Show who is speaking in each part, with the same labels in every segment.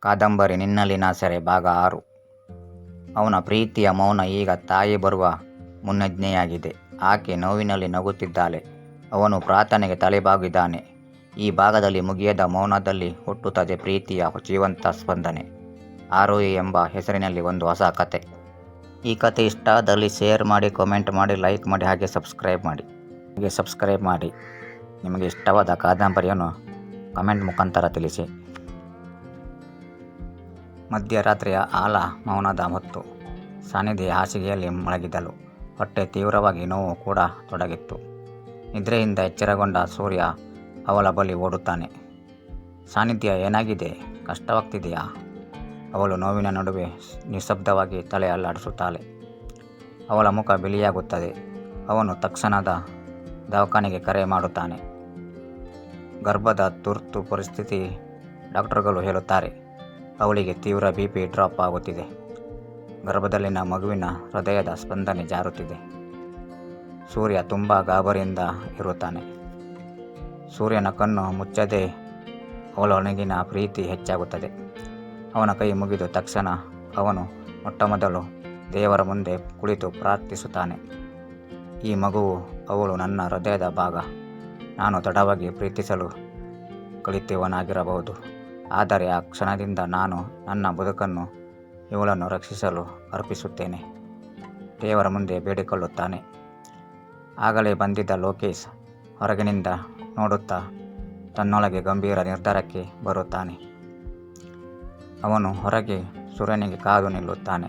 Speaker 1: ಕಾದಂಬರಿ ನಿನ್ನಲ್ಲಿನ ಸೆರೆ ಭಾಗ ಆರು. ಅವನ ಪ್ರೀತಿಯ ಮೌನ ಈಗ ತಾಯಿ ಬರುವ ಮುನ್ನಜ್ಞೆಯಾಗಿದೆ. ಆಕೆ ನೋವಿನಲ್ಲಿ ನಗುತ್ತಿದ್ದಾಳೆ. ಅವನು ಪ್ರಾರ್ಥನೆಗೆ ತಲೆಬಾಗಿದ್ದಾನೆ. ಈ ಭಾಗದಲ್ಲಿ ಮುಗಿಯದ ಮೌನದಲ್ಲಿ ಹುಟ್ಟುತ್ತದೆ ಪ್ರೀತಿಯ ಜೀವಂತ ಸ್ಪಂದನೆ. ಆರೋಯಿ ಎಂಬ ಹೆಸರಿನಲ್ಲಿ ಒಂದು ಹೊಸ ಕತೆ. ಈ ಕತೆ ಇಷ್ಟ ಆದಲ್ಲಿ ಶೇರ್ ಮಾಡಿ ಕಾಮೆಂಟ್ ಮಾಡಿ ಲೈಕ್ ಮಾಡಿ, ಹಾಗೆ ಸಬ್ಸ್ಕ್ರೈಬ್ ಮಾಡಿ. ಹಾಗೆ ಸಬ್ಸ್ಕ್ರೈಬ್ ಮಾಡಿ. ನಿಮಗೆ ಇಷ್ಟವಾದ ಕಾದಂಬರಿಯನ್ನು ಕಮೆಂಟ್ ಮುಖಾಂತರ ತಿಳಿಸಿ. ಮಧ್ಯರಾತ್ರಿಯ ಆಲ ಮೌನದ ಹೊತ್ತು. ಸಾನಿಧಿ ಹಾಸಿಗೆಯಲ್ಲಿ ಮಲಗಿದಳು ಹೊಟ್ಟೆ ತೀವ್ರವಾಗಿ ನೋವು ಕೂಡ ತೊಡಗಿತ್ತು. ನಿದ್ರೆಯಿಂದ ಎಚ್ಚರಗೊಂಡ ಸೂರ್ಯ ಅವಳ ಬಳಿ ಓಡುತ್ತಾನೆ. ಸಾನ್ನಿಧ್ಯ ಏನಾಗಿದೆ? ಕಷ್ಟವಾಗ್ತಿದೆಯಾ? ಅವಳು ನೋವಿನ ನಡುವೆ ನಿಶಬ್ದವಾಗಿ ತಲೆ ಅಲ್ಲಾಡಿಸುತ್ತಾಳೆ. ಅವಳ ಮುಖ ಬಿಳಿಯಾಗುತ್ತದೆ. ಅವನು ತಕ್ಷಣದ ದವಾಖಾನೆಗೆ ಕರೆ ಮಾಡುತ್ತಾನೆ. ಗರ್ಭದ ತುರ್ತು ಪರಿಸ್ಥಿತಿ ಡಾಕ್ಟರ್ಗಳು ಹೇಳುತ್ತಾರೆ. ಅವಳಿಗೆ ತೀವ್ರ ಬಿ ಪಿ ಡ್ರಾಪ್ ಆಗುತ್ತಿದೆ. ಗರ್ಭದಲ್ಲಿನ ಮಗುವಿನ ಹೃದಯದ ಸ್ಪಂದನೆ ಜಾರುತ್ತಿದೆ. ಸೂರ್ಯ ತುಂಬ ಗಾಬರಿಯಿಂದ ಇರುತ್ತಾನೆ. ಸೂರ್ಯನ ಕಣ್ಣು ಮುಚ್ಚದೆ ಅವಳೊಳಗಿನ ಪ್ರೀತಿ ಹೆಚ್ಚಾಗುತ್ತದೆ. ಅವನ ಕೈ ಮುಗಿದು ತಕ್ಷಣ ಅವನು ಮೊಟ್ಟಮೊದಲು ದೇವರ ಮುಂದೆ ಕುಳಿತು ಪ್ರಾರ್ಥಿಸುತ್ತಾನೆ. ಈ ಮಗುವು ಅವಳು ನನ್ನ ಹೃದಯದ ಭಾಗ. ನಾನು ತಡವಾಗಿ ಪ್ರೀತಿಸಲು ಕಲಿತವನಾಗಿರಬಹುದು. ಆದರೆ ಆ ಕ್ಷಣದಿಂದ ನಾನು ನನ್ನ ಬದುಕನ್ನು ಇವಳನ್ನು ರಕ್ಷಿಸಲು ಅರ್ಪಿಸುತ್ತೇನೆ. ದೇವರ ಮುಂದೆ ಬೇಡಿಕೊಳ್ಳುತ್ತಾನೆ. ಆಗಲೇ ಬಂದಿದ್ದ ಲೋಕೇಶ್ ಹೊರಗಿನಿಂದ ನೋಡುತ್ತಾ ತನ್ನೊಳಗೆ ಗಂಭೀರ ನಿರ್ಧಾರಕ್ಕೆ ಬರುತ್ತಾನೆ. ಅವನು ಹೊರಗೆ ಸೂರ್ಯನಿಗೆ ಕಾದು ನಿಲ್ಲುತ್ತಾನೆ.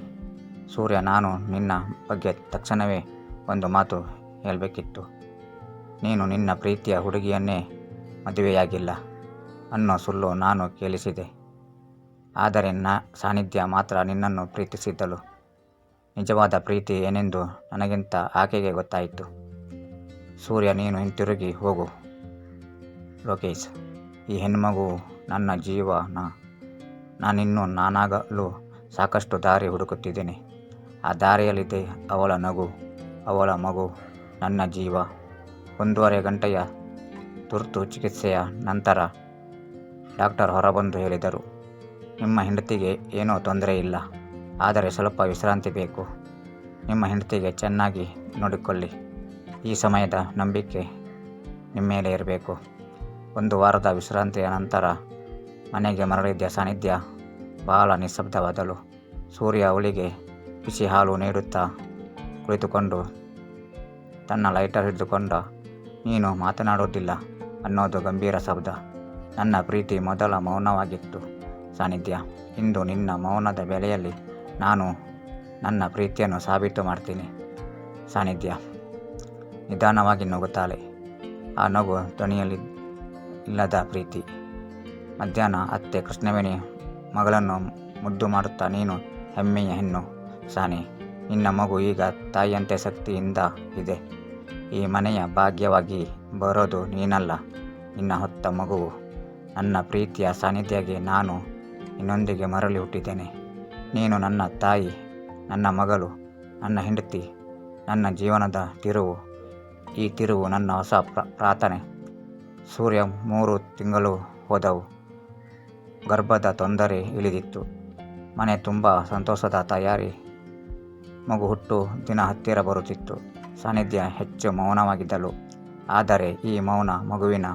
Speaker 1: ಸೂರ್ಯ, ನಾನು ನಿನ್ನ ಬಗ್ಗೆ ತಕ್ಷಣವೇ ಒಂದು ಮಾತು ಹೇಳಬೇಕಿತ್ತು. ನೀನು ನಿನ್ನ ಪ್ರೀತಿಯ ಹುಡುಗಿಯನ್ನೇ ಮದುವೆಯಾಗಿಲ್ಲ. ಅನ್ನೋ ಸುಳ್ಳು ನಾನು ಕೇಳಿಸಿದೆ. ಆದರೆ ನಾ ಸಾನ್ನಿಧ್ಯ ಮಾತ್ರ ನಿನ್ನನ್ನು ಪ್ರೀತಿಸಿದ್ದಳು. ನಿಜವಾದ ಪ್ರೀತಿ ಏನೆಂದು ನನಗಿಂತ ಆಕೆಗೆ ಗೊತ್ತಾಯಿತು. ಸೂರ್ಯ, ನೀನು ಹಿಂತಿರುಗಿ ಹೋಗು. ಲೋಕೇಶ್, ಈ ಹೆಣ್ಮಗು ನನ್ನ ಜೀವನ. ನಾನಿನ್ನೂ ನಾನಾಗಲು ಸಾಕಷ್ಟು ದಾರಿ ಹುಡುಕುತ್ತಿದ್ದೇನೆ. ಆ ದಾರಿಯಲ್ಲಿದೆ ಅವಳ ನಗು, ಅವಳ ಮಗು, ನನ್ನ ಜೀವ. ಒಂದೂವರೆ ಗಂಟೆಯ ತುರ್ತು ಚಿಕಿತ್ಸೆಯ ನಂತರ ಡಾಕ್ಟರ್ ಹೊರಬಂದು ಹೇಳಿದರು, ನಿಮ್ಮ ಹೆಂಡತಿಗೆ ಏನೂ ತೊಂದರೆ ಇಲ್ಲ, ಆದರೆ ಸ್ವಲ್ಪ ವಿಶ್ರಾಂತಿ ಬೇಕು. ನಿಮ್ಮ ಹೆಂಡತಿಗೆ ಚೆನ್ನಾಗಿ ನೋಡಿಕೊಳ್ಳಿ. ಈ ಸಮಯದ ನಂಬಿಕೆ ನಿಮ್ಮ ಮೇಲೆ ಇರಬೇಕು. ಒಂದು ವಾರದ ವಿಶ್ರಾಂತಿಯ ನಂತರ ಮನೆಗೆ ಮರಳಿದ್ದ ಸಾನ್ನಿಧ್ಯ ಬಹಳ ನಿಶ್ಶಬ್ದವಾದಳು ಸೂರ್ಯ ಅವಳಿಗೆ ಬಿಸಿ ಹಾಲು ನೀಡುತ್ತಾ ಕುಳಿತುಕೊಂಡು ತನ್ನ ಲೈಟರ್ ಹಿಡಿದುಕೊಂಡ, ನೀನು ಮಾತನಾಡುವುದಿಲ್ಲ ಅನ್ನೋದು ಗಂಭೀರ ಶಬ್ದ. ನನ್ನ ಪ್ರೀತಿ ಮೊದಲ ಮೌನವಾಗಿತ್ತು. ಸಾನ್ನಿಧ್ಯ ಇಂದು ನಿನ್ನ ಮೌನದ ಬೆಲೆಯಲ್ಲಿ ನಾನು ನನ್ನ ಪ್ರೀತಿಯನ್ನು ಸಾಬೀತು ಮಾಡ್ತೀನಿ. ಸಾನ್ನಿಧ್ಯ ನಿಧಾನವಾಗಿ ನಗುತ್ತಾಳೆ ಆ ನಗು ಧ್ವನಿಯಲ್ಲಿ ಇಲ್ಲದ ಪ್ರೀತಿ. ಮಧ್ಯಾಹ್ನ ಅತ್ತೆ ಕೃಷ್ಣವೇಣಿ ಮಗಳನ್ನು ಮುದ್ದು ಮಾಡುತ್ತಾ, ನೀನು ಹೆಮ್ಮೆಯ ಹೆಣ್ಣು ಸಾನಿ, ನಿನ್ನ ಮಗು ಈಗ ತಾಯಿಯಂತೆ ಶಕ್ತಿಯಿಂದ ಇದೆ. ಈ ಮನೆಯ ಭಾಗ್ಯವಾಗಿ ಬರೋದು ನೀನಲ್ಲ, ನಿನ್ನ ಹೊತ್ತ ಮಗುವು. ನನ್ನ ಪ್ರೀತಿಯ ಸಾನ್ನಿಧ್ಯಗೆ ನಾನು ನಿನ್ನೊಂದಿಗೆ ಮರಳಿ ಹುಟ್ಟಿದ್ದೇನೆ. ನೀನು ನನ್ನ ತಾಯಿ, ನನ್ನ ಮಗಳು, ನನ್ನ ಹೆಂಡತಿ, ನನ್ನ ಜೀವನದ ತಿರುವು, ಈ ತಿರುವು ನನ್ನ ಹೊಸ ಪ್ರ, ಪ್ರಾರ್ಥನೆ. ಸೂರ್ಯ ಮೂರು ತಿಂಗಳು ಹೋದವು. ಗರ್ಭದ ತೊಂದರೆ ಇಳಿದಿತ್ತು. ಮನೆ ತುಂಬ ಸಂತೋಷದ ತಯಾರಿ. ಮಗು ಹುಟ್ಟು ದಿನ ಹತ್ತಿರ ಬರುತ್ತಿತ್ತು. ಸಾನ್ನಿಧ್ಯ ಹೆಚ್ಚು ಮೌನವಾಗಿದ್ದಳು. ಆದರೆ ಈ ಮೌನ ಮಗುವಿನ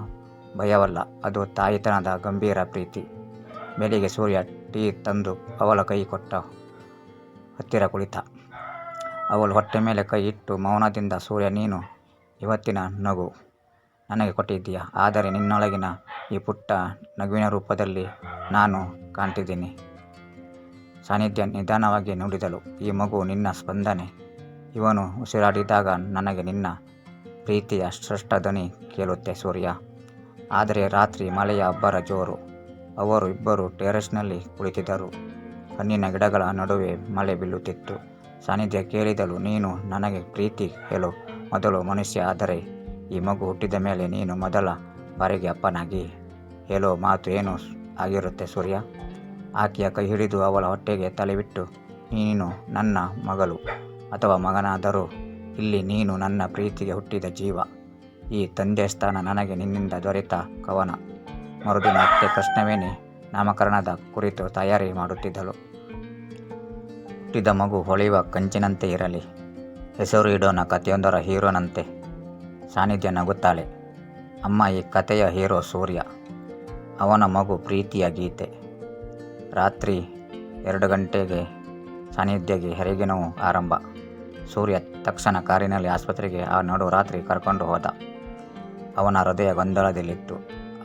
Speaker 1: ಭಯವಲ್ಲ. ಅದು ತಾಯಿತನದ ಗಂಭೀರ ಪ್ರೀತಿ. ಬೆಳಿಗ್ಗೆ ಸೂರ್ಯ ಟೀ ತಂದು ಅವಳ ಕೈ ಕೊಟ್ಟ ಹತ್ತಿರ ಕುಳಿತ. ಅವಳು ಹೊಟ್ಟೆ ಮೇಲೆ ಕೈ ಇಟ್ಟು ಮೌನದಿಂದ, ಸೂರ್ಯ, ನೀನು ಇವತ್ತಿನ ನಗು ನನಗೆ ಕೊಟ್ಟಿದ್ದೀಯ? ಆದರೆ ನಿನ್ನೊಳಗಿನ ಈ ಪುಟ್ಟ ನಗುವಿನ ರೂಪದಲ್ಲಿ ನಾನು ಕಾಣ್ತಿದ್ದೀನಿ. ಸಾನ್ನಿಧ್ಯ ನಿಧಾನವಾಗಿ ನುಡಿದಳು. ಈ ಮಗು ನಿನ್ನ ಸ್ಪಂದನೆ. ಇವನು ಉಸಿರಾಡಿದಾಗ ನನಗೆ ನಿನ್ನ ಪ್ರೀತಿಯ ಶ್ರೇಷ್ಠ ಧ್ವನಿ ಕೇಳುತ್ತೆ ಸೂರ್ಯ. ಆದರೆ ರಾತ್ರಿ ಮಳೆಯ ಅಬ್ಬರ ಜೋರು. ಅವರು ಇಬ್ಬರು ಟೆರೆಸ್ನಲ್ಲಿ ಕುಳಿತಿದ್ದರು. ಹಣ್ಣಿನ ಗಿಡಗಳ ನಡುವೆ ಮಳೆ ಬೀಳುತ್ತಿತ್ತು. ಸಾನಿಧ್ಯ ಕೇಳಿದಳು, ನೀನು ನನಗೆ ಪ್ರೀತಿ ಹೇಳು. ಮೊದಲು ಮನುಷ್ಯ ಆದರೆ ಈ ಮಗು ಹುಟ್ಟಿದ ಮೇಲೆ ನೀನು ಮೊದಲ ಬಾರಿಗೆ ಅಪ್ಪನಾಗಿ ಹೇಳೋ ಮಾತು ಏನು ಆಗಿರುತ್ತೆ ಸೂರ್ಯ? ಆಕೆಯ ಕೈ ಹಿಡಿದು ಅವಳ ಹೊಟ್ಟೆಗೆ ತಲೆಬಿಟ್ಟು, ನೀನು ನನ್ನ ಮಗಳು ಅಥವಾ ಮಗನಾದರೂ, ಇಲ್ಲಿ ನೀನು ನನ್ನ ಪ್ರೀತಿಗೆ ಹುಟ್ಟಿದ ಜೀವ. ಈ ತಂದೆ ಸ್ಥಾನ ನನಗೆ ನಿನ್ನಿಂದ ದೊರೆತ ಕವನ. ಮರುದಿನ ಅತ್ತೆ ಕೃಷ್ಣವೇಣಿ ನಾಮಕರಣದ ಕುರಿತು ತಯಾರಿ ಮಾಡುತ್ತಿದ್ದಳು. ಹುಟ್ಟಿದ ಮಗು ಹೊಳೆಯುವ ಕಂಚಿನಂತೆ ಇರಲಿ. ಹೆಸರು ಇಡೋಣ ಕಥೆಯೊಂದರ ಹೀರೋನಂತೆ. ಸಾನ್ನಿಧ್ಯ ನಗುತ್ತಾಳೆ. ಅಮ್ಮ ಈ ಕಥೆಯ ಹೀರೋ ಸೂರ್ಯ. ಅವನ ಮಗು ಪ್ರೀತಿಯ ಗೀತೆ. ರಾತ್ರಿ ಎರಡು ಗಂಟೆಗೆ ಸಾನ್ನಿಧ್ಯಗೆ ಹೆರಿಗೆ ಆರಂಭ. ಸೂರ್ಯ ತಕ್ಷಣ ಕಾರಿನಲ್ಲಿ ಆಸ್ಪತ್ರೆಗೆ ಆ ನಡು ರಾತ್ರಿ ಕರ್ಕೊಂಡು ಹೋದ. ಅವನ ಹೃದಯ ಗೊಂದಲದಲ್ಲಿತ್ತು.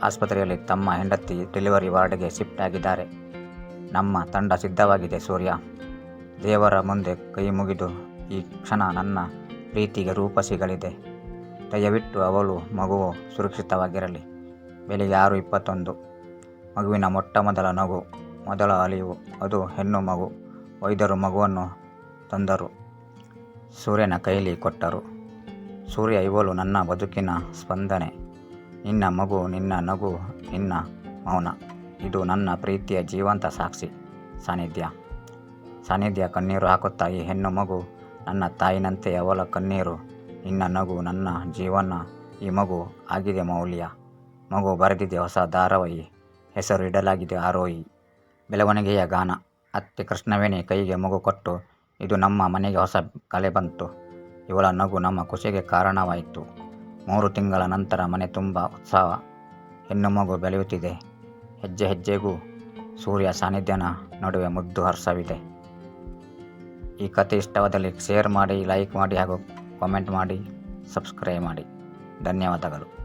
Speaker 1: ಆಸ್ಪತ್ರೆಯಲ್ಲಿ ತಮ್ಮ ಹೆಂಡತಿ ಡೆಲಿವರಿ ವಾರ್ಡ್ಗೆ ಶಿಫ್ಟ್ ಆಗಿದ್ದಾರೆ. ನಮ್ಮ ತಂಡ ಸಿದ್ಧವಾಗಿದೆ ಸೂರ್ಯ. ದೇವರ ಮುಂದೆ ಕೈ ಮುಗಿದು ಈ ಕ್ಷಣ ನನ್ನ ಪ್ರೀತಿಗೆ ರೂಪ ಸಿಗಲಿದೆ. ದಯವಿಟ್ಟು ಅವಳು ಮಗುವು ಸುರಕ್ಷಿತವಾಗಿರಲಿ. ಬೆಳಿಗ್ಗೆ ಆರು ಇಪ್ಪತ್ತೊಂದು. ಮಗುವಿನ ಮೊಟ್ಟ ಮೊದಲ ನಗು, ಮೊದಲ ಅಲಿವು ಅದು ಹೆಣ್ಣು ಮಗು, ವೈದ್ಯರು ಮಗುವನ್ನು ತಂದರು. ಸೂರ್ಯನ ಕೈಲಿ ಕೊಟ್ಟರು. ಸೂರ್ಯ, ಇವಳು ನನ್ನ ಬದುಕಿನ ಸ್ಪಂದನೆ. ನಿನ್ನ ಮಗು, ನಿನ್ನ ನಗು, ನಿನ್ನ ಮೌನ. ಇದು ನನ್ನ ಪ್ರೀತಿಯ ಜೀವಂತ ಸಾಕ್ಷಿ. ಸಾನ್ನಿಧ್ಯ ಸಾನ್ನಿಧ್ಯ ಕಣ್ಣೀರು ಹಾಕುತ್ತಾ, ಈ ಹೆಣ್ಣು ಮಗು ನನ್ನ ತಾಯಿನಂತೆ, ಅವಳ ಕಣ್ಣೀರು, ನಿನ್ನ ನಗು, ನನ್ನ ಜೀವನ, ಈ ಮಗು ಆಗಿದೆ ಮೌಲ್ಯ. ಮಗು ಬರೆದಿದೆ ಹೊಸ ಧಾರಾವಾಹಿ, ಹೆಸರು ಇಡಲಾಗಿದೆ ಆರೋಹಿ. ಬೆಳವಣಿಗೆಯ ಗಾನ. ಅತ್ತೆ ಕೃಷ್ಣವೇಣಿ ಕೈಗೆ ಮಗು ಕೊಟ್ಟು, ಇದು ನಮ್ಮ ಮನೆಗೆ ಹೊಸ ಕಲೆ ಬಂತು. ಇವಳ ನಗು ನಮ್ಮ ಖುಷಿಗೆ ಕಾರಣವಾಯಿತು. ಮೂರು ತಿಂಗಳ ನಂತರ ಮನೆ ತುಂಬ ಉತ್ಸಾಹ. ಹೆಣ್ಣು ಮಗು ಬೆಳೆಯುತ್ತಿದೆ. ಹೆಜ್ಜೆ ಹೆಜ್ಜೆಗೂ ಸೂರ್ಯ ಸಾನ್ನಿಧ್ಯನ ನಡುವೆ ಮುದ್ದು ಹರ್ಷವಿದೆ. ಈ ಕತೆ ಇಷ್ಟವಾದಲ್ಲಿ ಶೇರ್ ಮಾಡಿ, ಲೈಕ್ ಮಾಡಿ ಹಾಗೂ ಕಾಮೆಂಟ್ ಮಾಡಿ, ಸಬ್ಸ್ಕ್ರೈಬ್ ಮಾಡಿ. ಧನ್ಯವಾದಗಳು.